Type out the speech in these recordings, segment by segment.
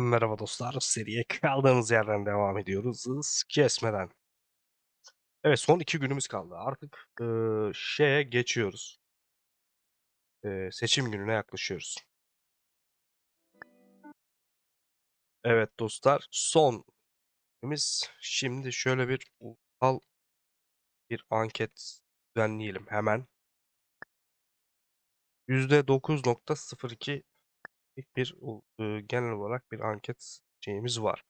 Merhaba dostlar, seriye kaldığımız yerden devam ediyoruz hız kesmeden. Evet, son iki günümüz kaldı. Artık eee, şeye geçiyoruz. Eee, seçim gününe yaklaşıyoruz. Evet dostlar, son günümüz. Şimdi şöyle bir ulusal bir anket düzenleyelim hemen. %9.02 bir u- eee, genel olarak bir anket şeyimiz var.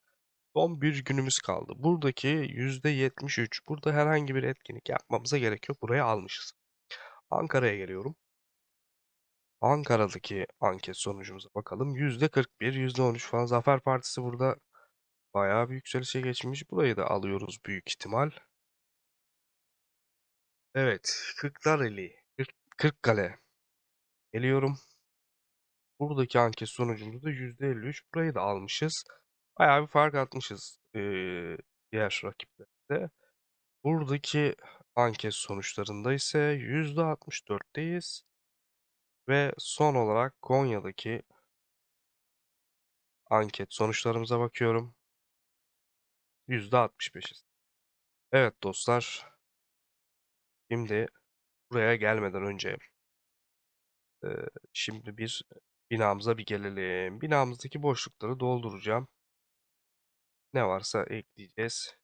Son bir günümüz kaldı. Buradaki %73. Burada herhangi bir etkinlik yapmamıza gerek yok. Buraya almışız. Ankara'ya geliyorum. Ankara'daki anket sonucumuza bakalım. %41, %13 falan. Zafer Partisi burada bayağı bir yükselişe geçmiş. Burayı da alıyoruz büyük ihtimal. Evet, Kırklareli, Kırk, Kırkkale. Geliyorum. Buradaki anket sonucumuzda %53. Burayı da almışız. Bayağı bir fark atmışız eee, diğer rakiplerde. Buradaki anket sonuçlarında ise %64'teyiz. Ve son olarak Konya'daki anket sonuçlarımıza bakıyorum. %65'iz. Evet dostlar. Şimdi buraya gelmeden önce e, şimdi bir binamıza bir gelelim. Binamızdaki boşlukları dolduracağım. Ne varsa ekleyeceğiz.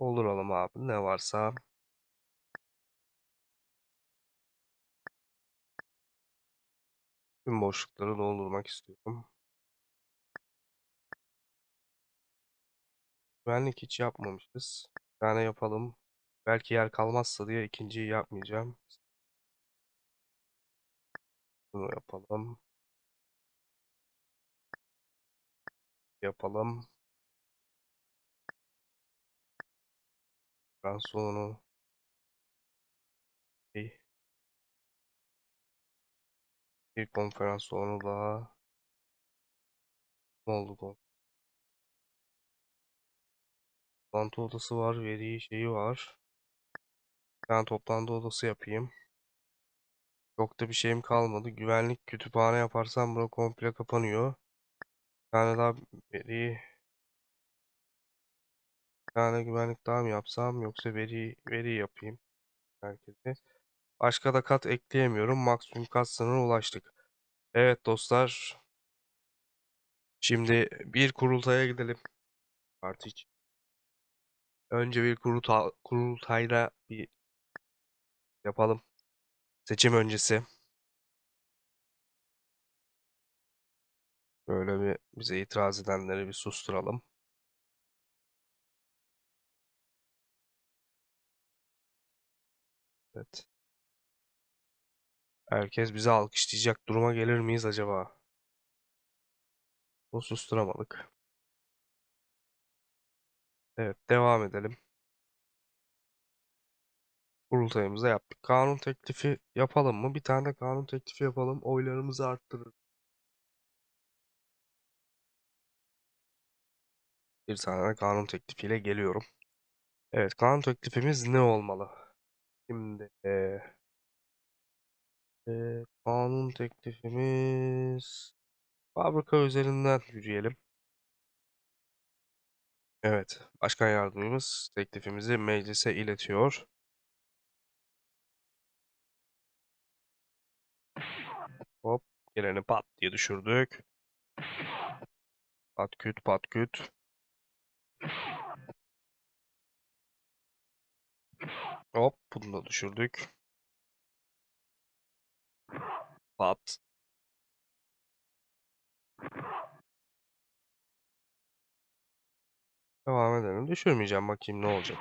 Dolduralım abi ne varsa. Tüm boşlukları doldurmak istiyorum. Güvenlik hiç yapmamışız. Bir tane yapalım. Belki yer kalmazsa diye ikinciyi yapmayacağım. Bunu yapalım. Yapalım. Ben sonunu bir, konferans salonu daha ne oldu bu? Toplantı odası var, veri şeyi var. Ben toplantı odası yapayım. Çok da bir şeyim kalmadı. Güvenlik kütüphane yaparsam bura komple kapanıyor. Tane daha veri tane güvenlik daha mı yapsam yoksa veri veri yapayım herkese. Başka da kat ekleyemiyorum. Maksimum kat sınırına ulaştık. Evet dostlar. Şimdi bir kurultaya gidelim. İçin. Önce bir kurulta kurultayda bir yapalım. Seçim öncesi. Böyle bir bize itiraz edenleri bir susturalım. Evet. Herkes bizi alkışlayacak duruma gelir miyiz acaba? Bunu susturamadık. Evet, devam edelim. Kurultayımızı yaptık. Kanun teklifi yapalım mı? Bir tane kanun teklifi yapalım. Oylarımızı arttırır. Bir tane kanun teklifiyle geliyorum. Evet, kanun teklifimiz ne olmalı? Şimdi eee, eee, kanun teklifimiz fabrika üzerinden yürüyelim. Evet, başkan yardımcımız teklifimizi meclise iletiyor. Geleni pat diye düşürdük. Pat küt pat küt. Hop, bunu da düşürdük. Pat. Devam edelim. Düşürmeyeceğim bakayım ne olacak.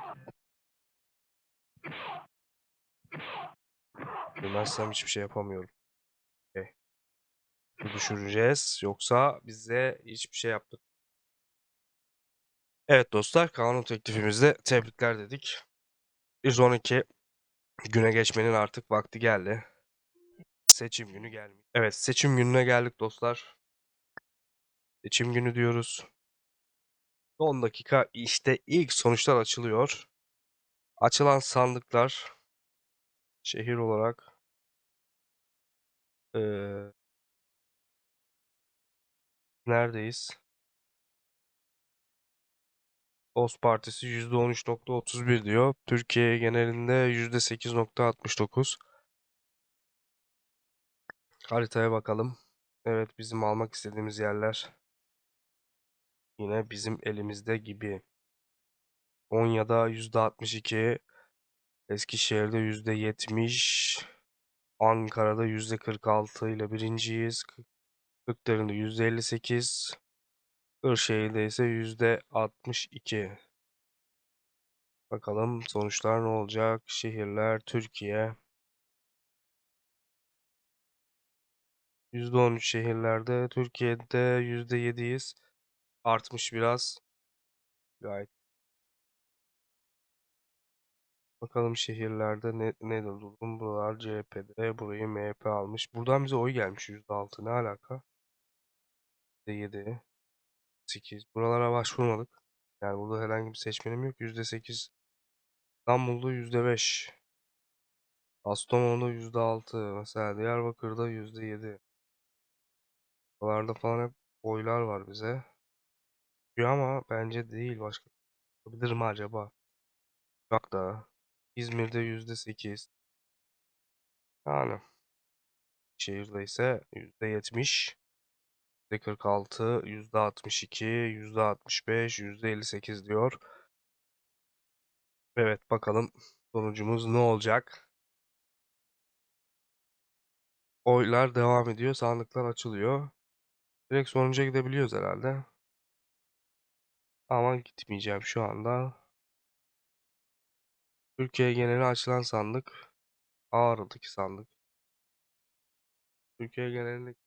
Düşürmezsem hiçbir şey yapamıyorum. Düşüreceğiz. Yoksa bize hiçbir şey yaptık. Evet dostlar kanun teklifimizde tebrikler dedik. Bir sonraki güne geçmenin artık vakti geldi. Seçim günü gelmiş. Evet seçim gününe geldik dostlar. Seçim günü diyoruz. Son dakika işte ilk sonuçlar açılıyor. Açılan sandıklar şehir olarak Eee neredeyiz? Dost Partisi %13.31 diyor. Türkiye genelinde %8.69. Haritaya bakalım. Evet bizim almak istediğimiz yerler yine bizim elimizde gibi. Konya'da %62, Eskişehir'de %70, Ankara'da %46 ile birinciyiz. Kırklareli'nde %58, Kırşehir'de ise %62. Bakalım sonuçlar ne olacak? Şehirler, Türkiye. %13 şehirlerde, Türkiye'de %7'yiz. Artmış biraz. Gayet. Bakalım şehirlerde ne, ne durum. Buralar CHP'de, burayı MHP almış. Buradan bize oy gelmiş %6. Ne alaka? %7, 8. Buralara başvurmadık. Yani burada herhangi bir seçmenim yok. %8. İstanbul'da %5. Kastamonu'da %6. Mesela Diyarbakır'da %7. Buralarda falan hep oylar var bize. Diyor ama bence değil. Başka olabilir mi acaba? Uşak'ta. İzmir'de %8. Yani. Şehirde ise %70. %46, %62, %65, %58 diyor. Evet bakalım sonucumuz ne olacak? Oylar devam ediyor. Sandıklar açılıyor. Direkt sonuca gidebiliyoruz herhalde. Ama gitmeyeceğim şu anda. Türkiye geneli açılan sandık. Ağrı'daki sandık. Türkiye genelindeki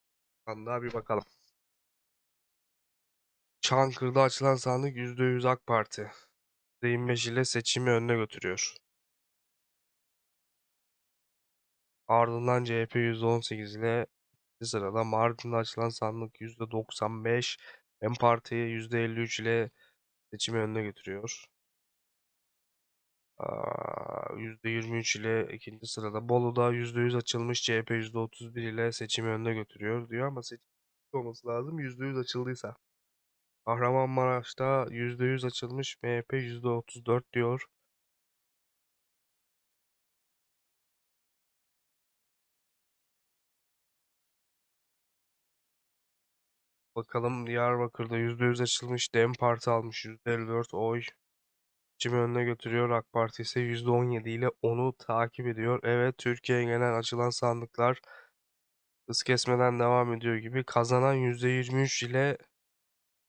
sandığa bir bakalım. Çankırı'da açılan sandık %100 AK Parti. %25 ile seçimi önüne götürüyor. Ardından CHP %18 ile ikinci sırada. Mardin'de açılan sandık %95. Hem Parti'yi %53 ile seçimi önüne götürüyor. Aa, %23 ile ikinci sırada. Bolu'da %100 açılmış CHP %31 ile seçimi önüne götürüyor diyor ama seçim olması lazım %100 açıldıysa. Kahramanmaraş'ta %100 açılmış MHP %34 diyor. Bakalım Diyarbakır'da %100 açılmış DEM Parti almış %54 oy. Seçimi önüne götürüyor. AK Parti ise %17 ile onu takip ediyor. Evet Türkiye genel açılan sandıklar hız kesmeden devam ediyor gibi. Kazanan %23 ile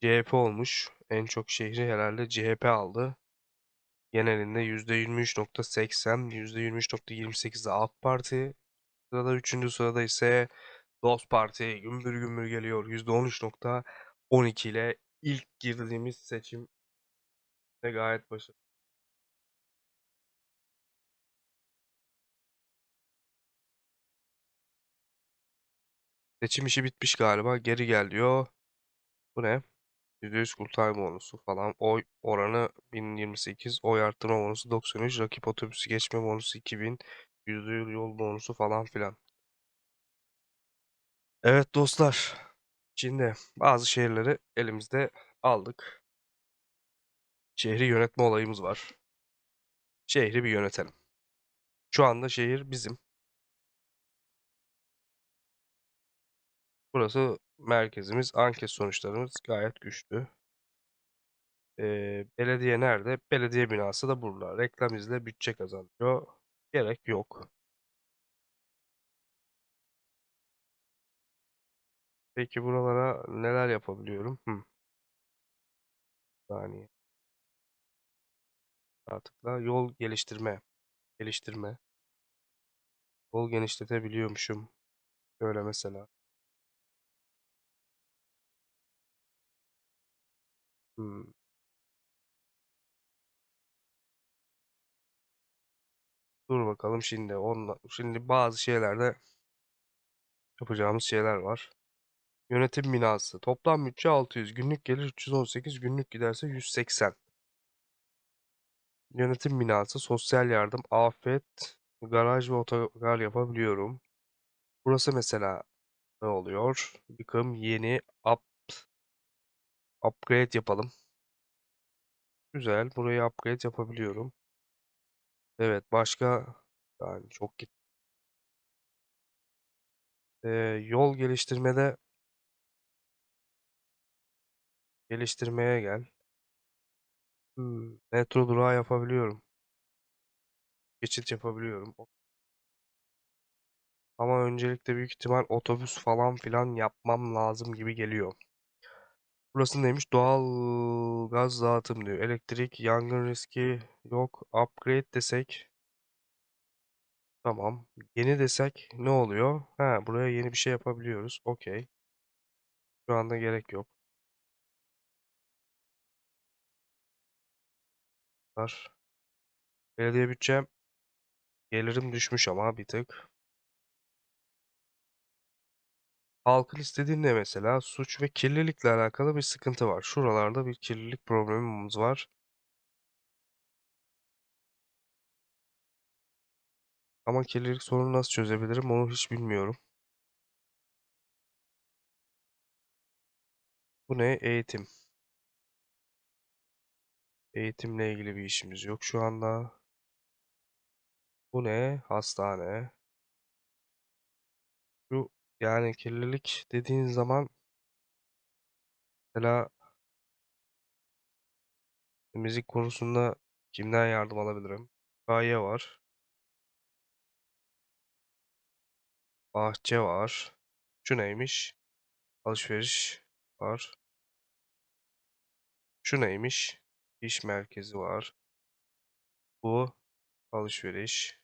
CHP olmuş. En çok şehri herhalde CHP aldı. Genelinde %23.80, %23.28'de AK Parti. Sırada 3. sırada ise Dost Parti gümbür gümbür geliyor. %13.12 ile ilk girdiğimiz seçim de gayet başarılı. Seçim işi bitmiş galiba. Geri gel diyor. Bu ne? %100 kurtarma bonusu falan. Oy oranı 1028. Oy arttırma bonusu 93. Rakip otobüsü geçme bonusu 2000. %100 yol bonusu falan filan. Evet dostlar. Şimdi bazı şehirleri elimizde aldık. Şehri yönetme olayımız var. Şehri bir yönetelim. Şu anda şehir bizim. Burası merkezimiz. Anket sonuçlarımız gayet güçlü. Ee, belediye nerede? Belediye binası da burada. Reklam izle bütçe kazanıyor. Gerek yok. Peki buralara neler yapabiliyorum? Bir Saniye. Sağ tıkla. Yol geliştirme. Geliştirme. Yol genişletebiliyormuşum. Böyle mesela. Dur bakalım şimdi. Onla, şimdi bazı şeylerde yapacağımız şeyler var. Yönetim binası. Toplam bütçe 600. Günlük gelir 318. Günlük giderse 180. Yönetim binası, sosyal yardım, afet, garaj ve otogar yapabiliyorum. Burası mesela ne oluyor? Yıkım yeni up upgrade yapalım. Güzel. Burayı upgrade yapabiliyorum. Evet. Başka yani çok git. Ee, yol geliştirmede geliştirmeye gel. Hmm, metro durağı yapabiliyorum. Geçit yapabiliyorum. Ama öncelikle büyük ihtimal otobüs falan filan yapmam lazım gibi geliyor. Burası neymiş? Doğal gaz dağıtım diyor. Elektrik, yangın riski yok. Upgrade desek. Tamam. Yeni desek ne oluyor? Ha, buraya yeni bir şey yapabiliyoruz. Okey. Şu anda gerek yok. Var. Belediye bütçem gelirim düşmüş ama bir tık. Halkın istediği ne mesela? Suç ve kirlilikle alakalı bir sıkıntı var. Şuralarda bir kirlilik problemimiz var. Ama kirlilik sorunu nasıl çözebilirim onu hiç bilmiyorum. Bu ne? Eğitim. Eğitimle ilgili bir işimiz yok şu anda. Bu ne? Hastane. Yani kirlilik dediğin zaman mesela müzik konusunda kimden yardım alabilirim? Gaye var. Bahçe var. Şu neymiş? Alışveriş var. Şu neymiş? İş merkezi var. Bu alışveriş.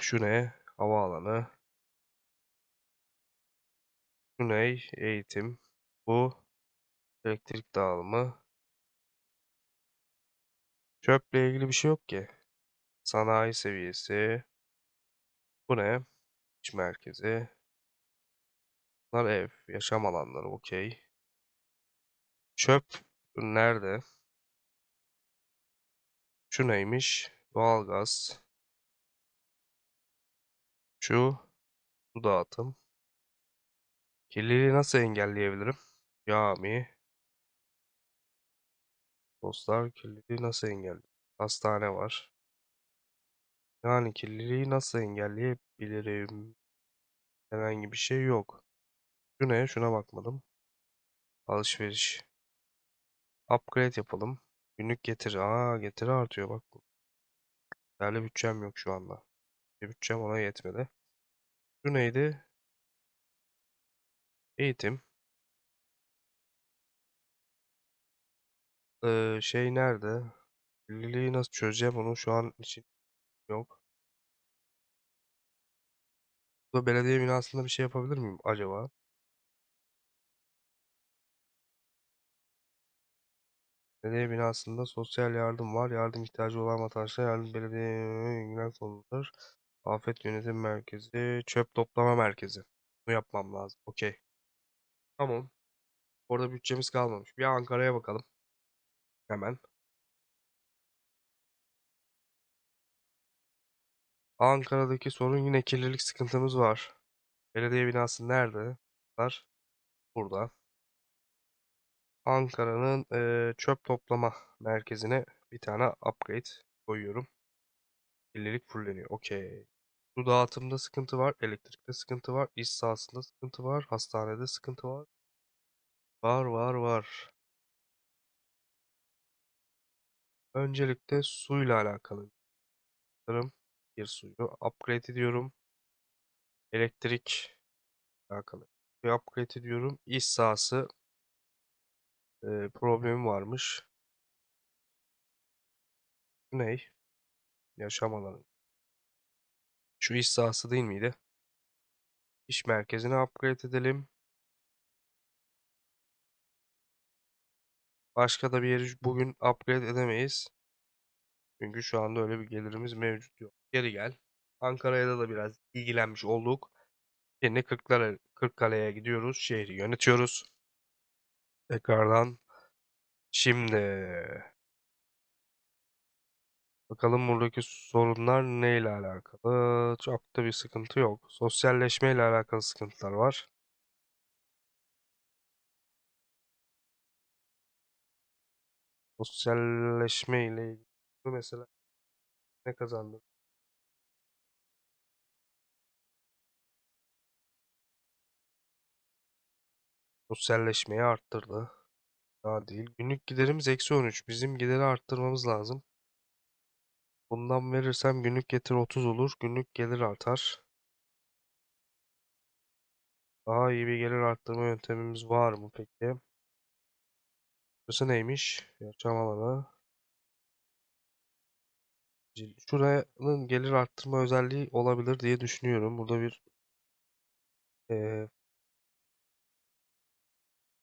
Şu ne? Havaalanı. Ne? Eğitim. Bu elektrik dağılımı. Çöple ilgili bir şey yok ki. Sanayi seviyesi. Bu ne? İş merkezi. Bunlar ev, yaşam alanları, okey. Çöp nerede? Şu neymiş? Doğalgaz. Şu su dağıtım. Kirliliği nasıl engelleyebilirim? Cami. Dostlar kirliliği nasıl engelleyebilirim? Hastane var. Yani kirliliği nasıl engelleyebilirim? Herhangi bir şey yok. Şu ne? Şuna bakmadım. Alışveriş. Upgrade yapalım. Günlük getiri. Aa getiri artıyor bak. Değerli bütçem yok şu anda. Bütçem ona yetmedi. Şu neydi? Eğitim. Ee, şey nerede? Kirliliği nasıl çözeceğim onu şu an için yok. Bu belediye binasında bir şey yapabilir miyim acaba? Belediye binasında sosyal yardım var. Yardım ihtiyacı olan vatandaşlara yardım belediye ilgilen konular. Afet yönetim merkezi, çöp toplama merkezi. Bunu yapmam lazım. Okey. Tamam. Orada bütçemiz kalmamış. Bir Ankara'ya bakalım. Hemen. Ankara'daki sorun yine kirlilik sıkıntımız var. Belediye binası nerede? Burada. Ankara'nın eee, çöp toplama merkezine bir tane upgrade koyuyorum. Kirlilik fulleniyor. Okey. Su dağıtımda sıkıntı var. Elektrikte sıkıntı var. İş sahasında sıkıntı var. Hastanede sıkıntı var. Var var var. Öncelikle suyla alakalı. Sanırım Bir suyu upgrade ediyorum. Elektrik alakalı. Bir upgrade ediyorum. İş sahası e, problemi varmış. Bu ne? Yaşam alanı. Şu iş sahası değil miydi? İş merkezini upgrade edelim. Başka da bir yeri bugün upgrade edemeyiz. Çünkü şu anda öyle bir gelirimiz mevcut yok. Geri gel. Ankara'ya da biraz ilgilenmiş olduk. Şimdi Kırklar Kırkkale'ye gidiyoruz. Şehri yönetiyoruz. Tekrardan. Şimdi Bakalım buradaki sorunlar neyle alakalı? Çok da bir sıkıntı yok. Sosyalleşme ile alakalı sıkıntılar var. Sosyalleşme ile ilgili mesela ne kazandı? Sosyalleşmeyi arttırdı. Daha değil. Günlük giderimiz eksi 13. Bizim gideri arttırmamız lazım. Bundan verirsem günlük getir 30 olur. Günlük gelir artar. Daha iyi bir gelir arttırma yöntemimiz var mı peki? Burası neymiş? Yaşam alanı. Şuranın gelir arttırma özelliği olabilir diye düşünüyorum. Burada bir eee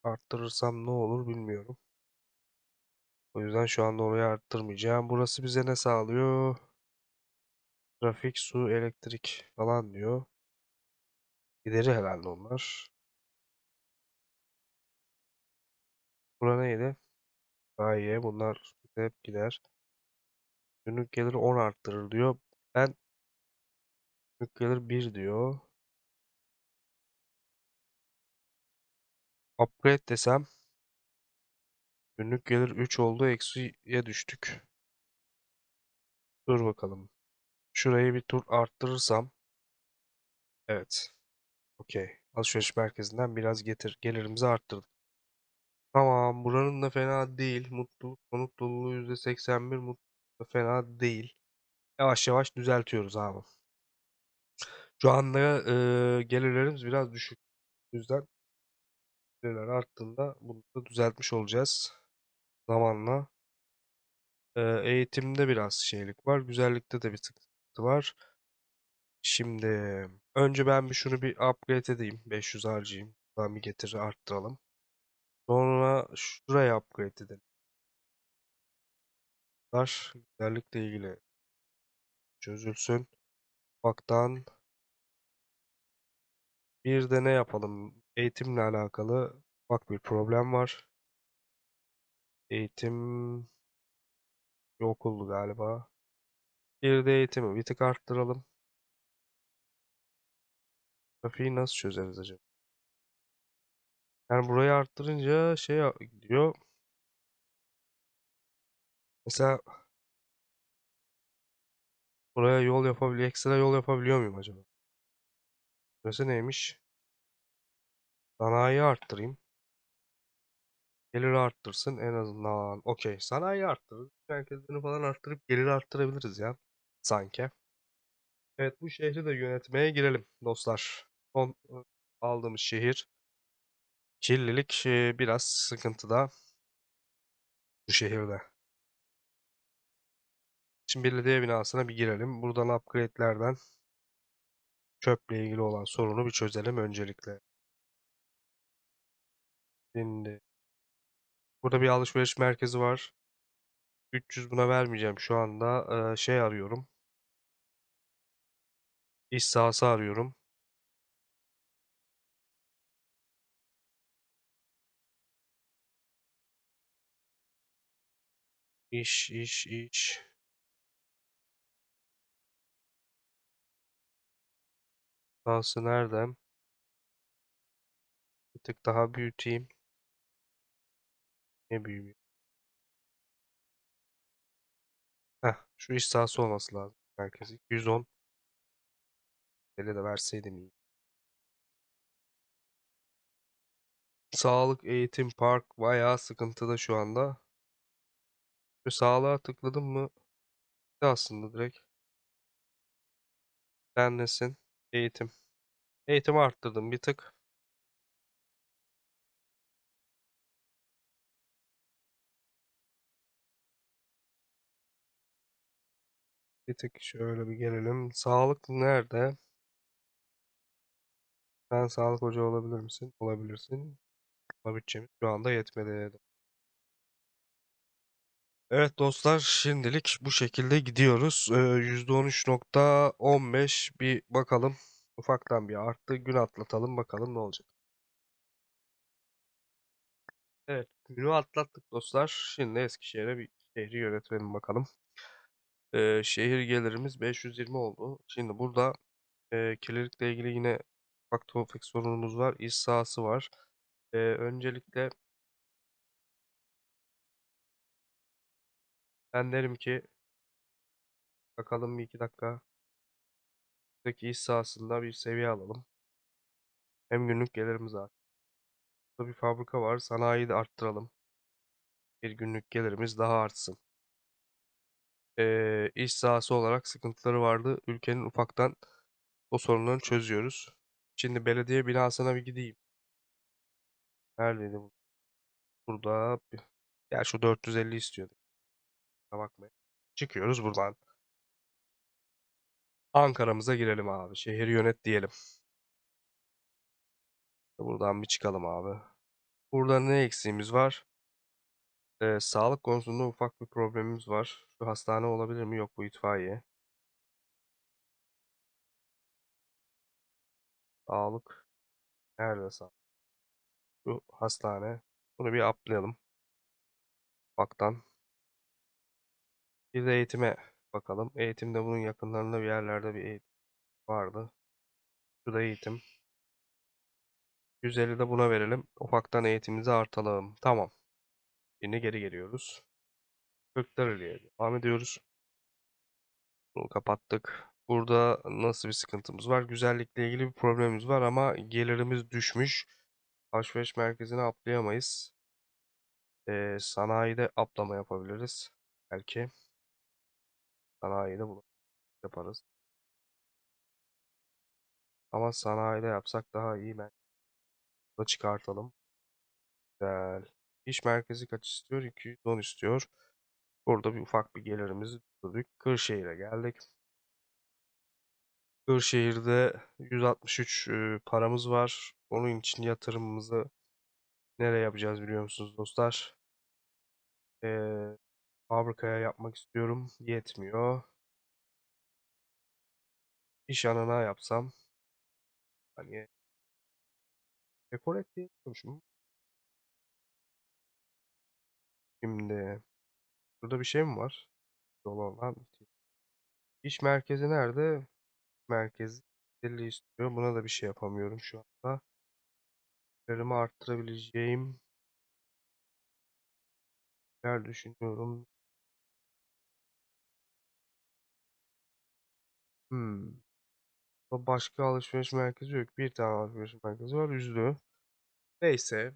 arttırırsam ne olur bilmiyorum. O yüzden şu anda orayı arttırmayacağım. Burası bize ne sağlıyor? Trafik, su, elektrik falan diyor. Gideri herhalde onlar. Bura neydi? Gaye. Bunlar hep gider. Günlük gelir 10 arttırır diyor. Ben günlük gelir 1 diyor. Upgrade desem günlük gelir 3 oldu. Eksiye düştük. Dur bakalım. Şurayı bir tur arttırırsam. Evet. Okey. Alışveriş merkezinden biraz getir. Gelirimizi arttırdık. Tamam. Buranın da fena değil. Mutluluk konut doluluğu %81. Mutluluk da fena değil. Yavaş yavaş düzeltiyoruz abi. Şu anda e, gelirlerimiz biraz düşük. O yüzden gelirler arttığında bunu da düzeltmiş olacağız. Zamanla. E, eğitimde biraz şeylik var. Güzellikte de bir sıkıntı var. Şimdi önce ben bir şunu bir upgrade edeyim. 500 harcayayım. Buradan bir getir arttıralım. Sonra şuraya upgrade edelim. Bunlar güzellikle ilgili çözülsün. Ufaktan bir de ne yapalım? Eğitimle alakalı bak bir problem var. Eğitim yok oldu galiba. Bir de eğitimi bir tık arttıralım. Trafiği nasıl çözeriz acaba? Yani burayı arttırınca şey gidiyor. Mesela buraya yol yapabiliyor, ekstra yol yapabiliyor muyum acaba? Burası neymiş? Sanayi arttırayım. Geliri arttırsın en azından. Okey. Sanayi arttırırız. Merkezlerini falan arttırıp geliri arttırabiliriz ya. Sanki. Evet bu şehri de yönetmeye girelim dostlar. Son aldığımız şehir. Kirlilik biraz sıkıntıda. Bu şehirde. Şimdi belediye binasına bir girelim. Buradan upgrade'lerden çöple ilgili olan sorunu bir çözelim öncelikle. Şimdi burada bir alışveriş merkezi var. 300 buna vermeyeceğim şu anda. Ee, şey arıyorum. İş sahası arıyorum. İş, iş, iş. Sahası nerede? Bir tık daha büyüteyim. Ne büyümüyor? Heh, şu iş sahası olması lazım. Merkezi 210. Ele de verseydim iyi. Sağlık, eğitim, park bayağı sıkıntıda şu anda. Şu sağlığa tıkladım mı? Bitti aslında direkt. Denlesin. Eğitim. Eğitimi arttırdım bir tık. Bir tık şöyle bir gelelim. Sağlık nerede? Sen sağlık hoca olabilir misin? Olabilirsin. Ama bütçemiz şu anda yetmedi. Evet dostlar şimdilik bu şekilde gidiyoruz. Ee, %13.15 bir bakalım. Ufaktan bir arttı. Gün atlatalım bakalım ne olacak. Evet günü atlattık dostlar. Şimdi Eskişehir'e bir şehri yönetmelim bakalım. Eee, şehir gelirimiz 520 oldu. Şimdi burada eee kirlilikle ilgili yine ufak tefek sorunumuz var. İş sahası var. Eee, öncelikle ben derim ki bakalım bir iki dakika buradaki iş sahasında bir seviye alalım. Hem günlük gelirimiz artsın. Burada bir fabrika var. Sanayiyi de arttıralım. Bir günlük gelirimiz daha artsın. Eee iş sahası olarak sıkıntıları vardı. Ülkenin ufaktan o sorunlarını çözüyoruz. Şimdi belediye binasına bir gideyim. Neredeydi bu? Burada. Ya şu 450 istiyordu. Bakmayın. Çıkıyoruz buradan. Ankara'mıza girelim abi. Şehri yönet diyelim. Buradan bir çıkalım abi. Burada ne eksiğimiz var? Ee, sağlık konusunda ufak bir problemimiz var. Şu hastane olabilir mi? Yok bu itfaiye. Sağlık. Nerede sağlık? Şu hastane. Bunu bir atlayalım. Ufaktan. Bir de eğitime bakalım. Eğitimde bunun yakınlarında bir yerlerde bir eğitim vardı. Şurada eğitim. 150 de buna verelim. Ufaktan eğitimimizi artalım. Tamam. Yine geri geliyoruz. Kırklareli'ye devam ediyoruz. Bunu kapattık. Burada nasıl bir sıkıntımız var? Güzellikle ilgili bir problemimiz var ama gelirimiz düşmüş. Alışveriş merkezine atlayamayız. Ee, sanayide atlama yapabiliriz. Belki. Sanayide bunu yaparız. Ama sanayide yapsak daha iyi. Ben da çıkartalım. Güzel. İş merkezi kaç istiyor? 210 istiyor. Burada bir ufak bir gelirimizi düşürdük. Kırşehir'e geldik. Kırşehir'de 163 e, paramız var. Onun için yatırımımızı nereye yapacağız biliyor musunuz dostlar? Ee, fabrikaya yapmak istiyorum. Yetmiyor. İş alanına yapsam. Hani dekorat diye Şimdi burada bir şey mi var? Dolu olan. İş merkezi nerede? Merkez 50 istiyor. Buna da bir şey yapamıyorum şu anda. Verimi arttırabileceğim yer düşünüyorum. Hmm. Başka alışveriş merkezi yok. Bir tane alışveriş merkezi var. Üzdü. Neyse.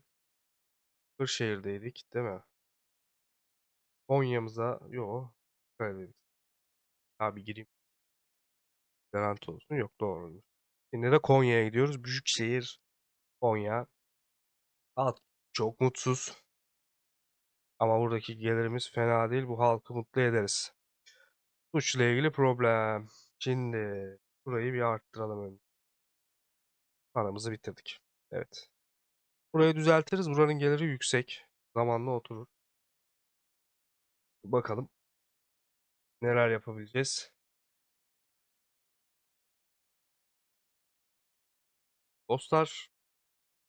Kırşehir'deydik değil mi? Konya'mıza yok. Karadeniz. Abi gireyim. Garanti olsun. Yok doğru. Şimdi de Konya'ya gidiyoruz. Büyükşehir. Konya. Halk çok mutsuz. Ama buradaki gelirimiz fena değil. Bu halkı mutlu ederiz. Suçla ilgili problem. Şimdi burayı bir arttıralım önce. Paramızı bitirdik. Evet. Burayı düzeltiriz. Buranın geliri yüksek. Zamanla oturur. Bakalım neler yapabileceğiz. Dostlar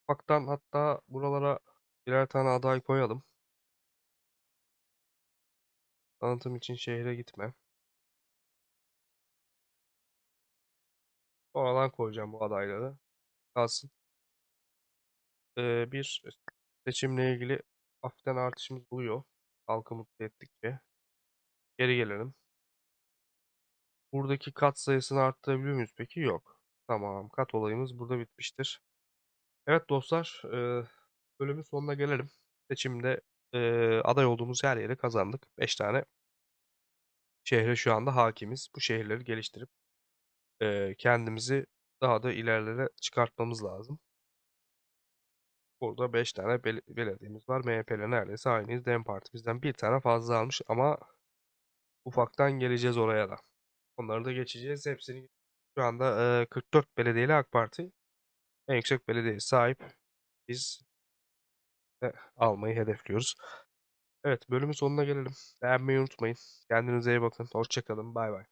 ufaktan hatta buralara birer tane aday koyalım. Tanıtım için şehre gitme. Oradan koyacağım bu adayları. Kalsın. Ee, bir seçimle ilgili hafiften artışımız oluyor. Halkı mutlu ettikçe. Geri gelelim. Buradaki kat sayısını arttırabiliyor muyuz peki? Yok. Tamam. Kat olayımız burada bitmiştir. Evet dostlar. E, bölümün sonuna gelelim. Seçimde e, aday olduğumuz her yeri kazandık. 5 tane şehre şu anda hakimiz. Bu şehirleri geliştirip e, kendimizi daha da ilerlere çıkartmamız lazım. Burada 5 tane bel belediyemiz var. MHP ile neredeyse aynıyız. DEM Parti bizden bir tane fazla almış ama ufaktan geleceğiz oraya da. Onları da geçeceğiz. Hepsini şu anda e, 44 belediyeli AK Parti en yüksek belediyeye sahip. Biz de almayı hedefliyoruz. Evet bölümün sonuna gelelim. Beğenmeyi unutmayın. Kendinize iyi bakın. Hoşçakalın. Bay bay.